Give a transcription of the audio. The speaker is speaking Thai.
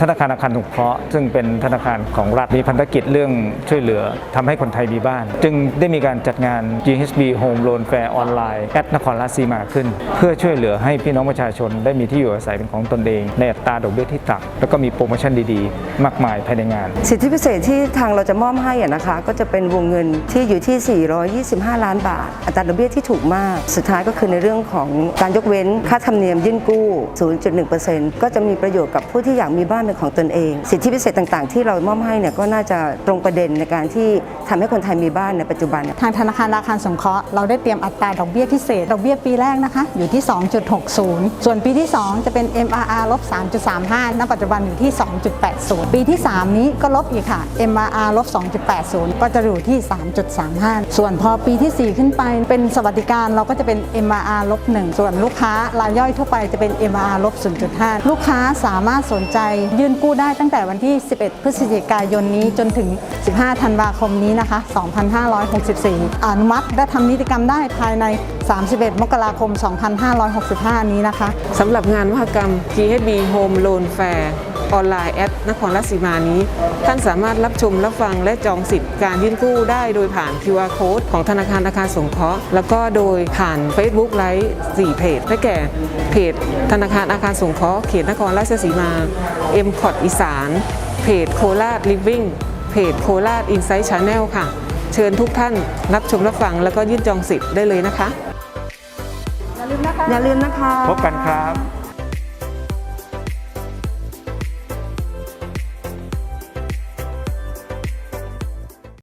ธนาคารอาคารสงเคราะห์ซึ่งเป็นธนาคารของรัฐมีพันธกิจเรื่องช่วยเหลือทำให้คนไทยมีบ้าน จึงได้มีการจัดงาน GHB Home Loan Fair ออนไลน์แอดนครราชสีมาขึ้น เพื่อช่วยเหลือให้พี่น้องประชาชนได้มีที่อยู่อาศัยเป็นของตนเอง ในอัตราดอกเบี้ยที่ต่ำแล้วก็มีโปรโมชั่นดีๆ มากมายภายในงาน สิทธิพิเศษที่ทางเราจะมอบให้นะคะ ก็จะเป็นวงเงินที่อยู่ที่ 425 ล้านบาท อัตราดอกเบี้ยที่ถูกมาก สุดท้ายก็คือในเรื่องของการยกเว้นค่าธรรมเนียมยื่นกู้ 0.1%ก็จะมีประโยชน์กับผู้ที่อยากมีบ้านเป็นของตนเอง สิทธิพิเศษต่างๆ ที่เรามอบให้เนี่ยก็น่าจะตรงประเด็นในการที่ทำให้คนไทยมีบ้านในปัจจุบัน ทางธนาคารอาคารสงเคราะห์เราได้เตรียมอัตราดอกเบี้ยพิเศษดอกเบี้ยปีแรกนะคะอยู่ที่ 2.60 ส่วนปีที่ 2 จะเป็น MRR ลบ 3.35 ณ ปัจจุบันอยู่ที่ 2.80 ปีที่ 3 นี้ก็ลบอีกค่ะ MRR ลบ 2.80 ก็จะอยู่ที่ 3.35 ส่วนพอปีที่ 4 ขึ้นไปเป็นสวัสดิการเราก็จะเป็น MRR ลบ 1 ส่วนลูกค้ารายย่อยทั่วไปจะเป็น MRR ลบ 0.5 ลูกค้าสามารถสนใจยื่นกู้ได้ตั้งแต่วันที่ 11 พฤศจิกายนนี้จนถึง 15 ธันวาคมนี้นะคะ 2564 อนุมัติและทำนิติกรรมได้ภายใน 31 มกราคม 2565 นี้นะคะสำหรับงานมหกรรม GHB Home Loan Fair ออนไลน์แอดนครราชสีมานี้ ท่านสามารถรับชมรับฟังและจองสิทธิ์การยื่นกู้ได้โดยผ่าน QR Code ของธนาคารอาคารสงเคราะห์แล้วก็โดยผ่าน Facebook ไลฟ์4เพจได้แก่เพจธนาคารอาคารสงเคราะห์เขตนครราชสีมา m c o t อีสาน เพจโคราช Living เพจโคราช Insight Channel ค่ะ เชิญทุกท่านรับชมรับฟังแล้วก็ยื่นจองสิทธิ์ได้เลยนะคะ อย่าลืมนะคะ พบกันครับ